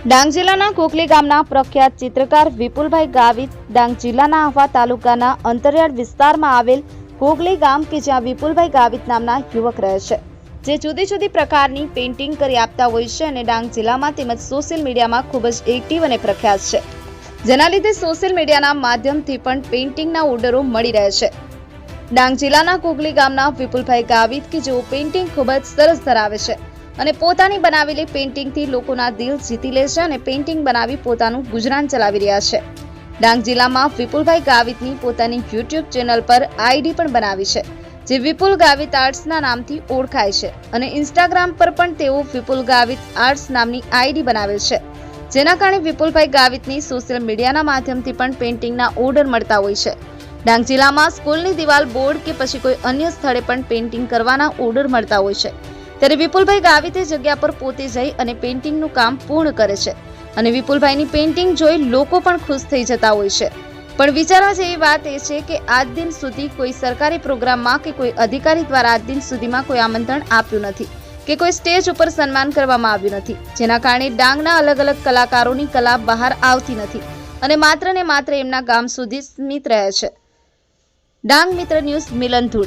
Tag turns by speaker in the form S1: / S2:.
S1: ડાંગ જિલ્લાના કોકલી ગામના પ્રખ્યાત ચિત્રકાર વિપુલભાઈ ગાવિત ડાંગ જિલ્લાના આહવા તાલુકાના અંતરિયાળ વિસ્તારમાં આવેલ કોકલી ગામ કે જ્યાં વિપુલભાઈ ગાવિત નામના યુવક રહે છે. જે જુદી જુદી પ્રકારની પેઇન્ટિંગ કરી આપતા હોય છે અને ડાંગ જિલ્લામાં તેમજ સોશિયલ મીડિયામાં ખૂબ જ એક્ટિવ અને પ્રખ્યાત છે. જેના લીધે સોશિયલ મીડિયાના માધ્યમથી પણ પેઇન્ટિંગના ઓર્ડરો મળી રહે છે. ડાંગ જિલ્લાના કોકલી ગામના વિપુલભાઈ ગાવિત કે જેઓ પેઇન્ટિંગ ખૂબ જ સરસ ધરાવે છે. અને પોતાની બનાવેલી પેઇન્ટિંગથી લોકોના દિલ જીતી લે છે અને પેઇન્ટિંગ બનાવી પોતાનું ગુજરાન ચલાવી રહ્યા છે. ડાંગ જિલ્લામાં વિપુલભાઈ ગાવિતની પોતાની યુટ્યુબ ચેનલ પર આઈડી પણ બનાવી છે, જે વિપુલ ગાવિત આર્ટ્સના નામથી ઓળખાય છે અને ઇન્સ્ટાગ્રામ પર પણ તેઓ વિપુલ ગાવિત આર્ટ્સ નામની આઈડી બનાવેલ છે. જેના કારણે વિપુલભાઈ ગાવિતની સોશિયલ મીડિયાના માધ્યમથી પણ પેઇન્ટિંગના ઓર્ડર મળતા હોય છે. ડાંગ જિલ્લામાં સ્કૂલની દિવાલ બોર્ડ કે પછી કોઈ અન્ય સ્થળે પણ પેઇન્ટિંગ કરવાના ઓર્ડર મળતા હોય છે. ત્યારે વિપુલભાઈ ગાવિતે જગ્યા પર પોતે જઈ અને પેઇન્ટિંગનું કામ પૂર્ણ કરે છે. અને વિપુલભાઈની પેઇન્ટિંગ જોઈ લોકો પણ ખુશ થઈ જતા હોય છે. પણ વિચારવા જેવી વાત એ છે કે આજ દિન સુધી કોઈ સરકારી પ્રોગ્રામમાં કે કોઈ અધિકારી દ્વારા આજ દિન સુધીમાં કોઈ આમંત્રણ આપ્યું નથી. કે કોઈ સ્ટેજ ઉપર સન્માન કરવામાં આવ્યું નથી. જેના કારણે ડાંગના અલગ અલગ કલાકારોની કલા બહાર આવતી નથી. અને માત્ર ને માત્ર એમના ગામ સુધી સ્મિત રહે છે. ડાંગ મિત્ર ન્યૂઝ મિલન ધૂળ